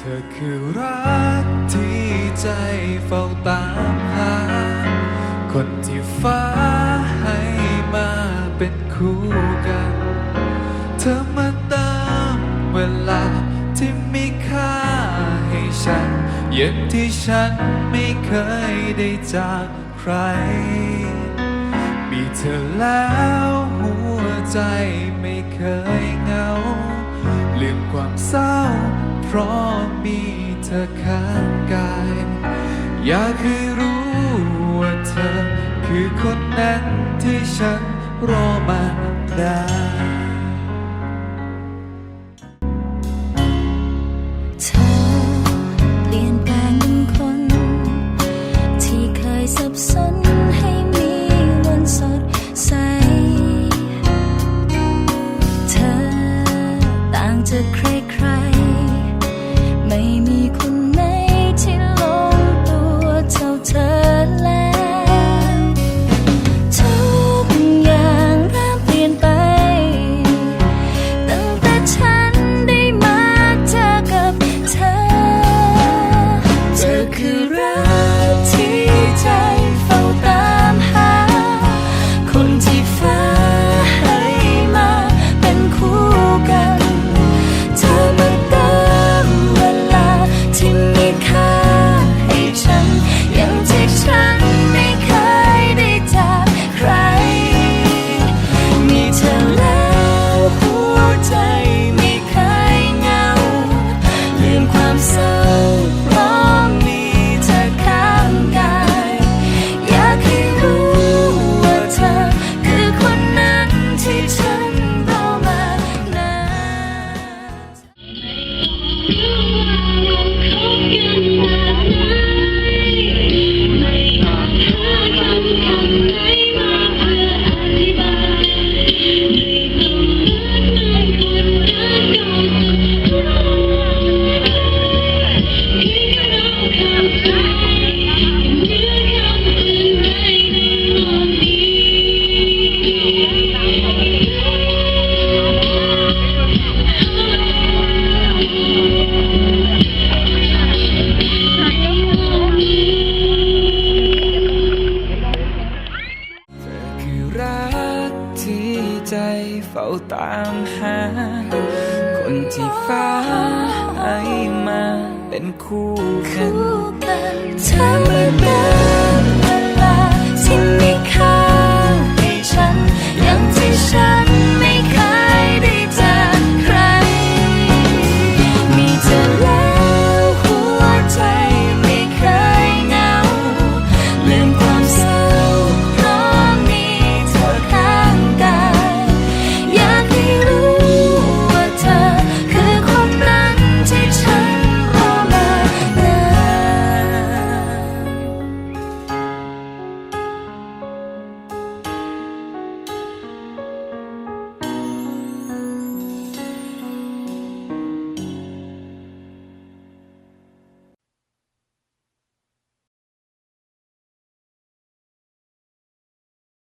ธอคือรักที่ใจเฝ้าตามหา คนที่ฟ้าให้มาเป็นคู่กัน เธอมาเติมเวลาที่มีค่าให้ฉันอย่างที่ฉันไม่เคยได้จากใคร มีเธอแล้วหัวใจไม่เคยเหงา ลืมความเศร้า เพราะมีเธอข้างกาย อยากให้รู้ว่าเธอ คือคนนั้นที่ฉันรอมานาน รักที่ใจเฝ้าตามหา คนที่ฟ้าให้มาเป็นคู่กันคู่กันเธอมาเติ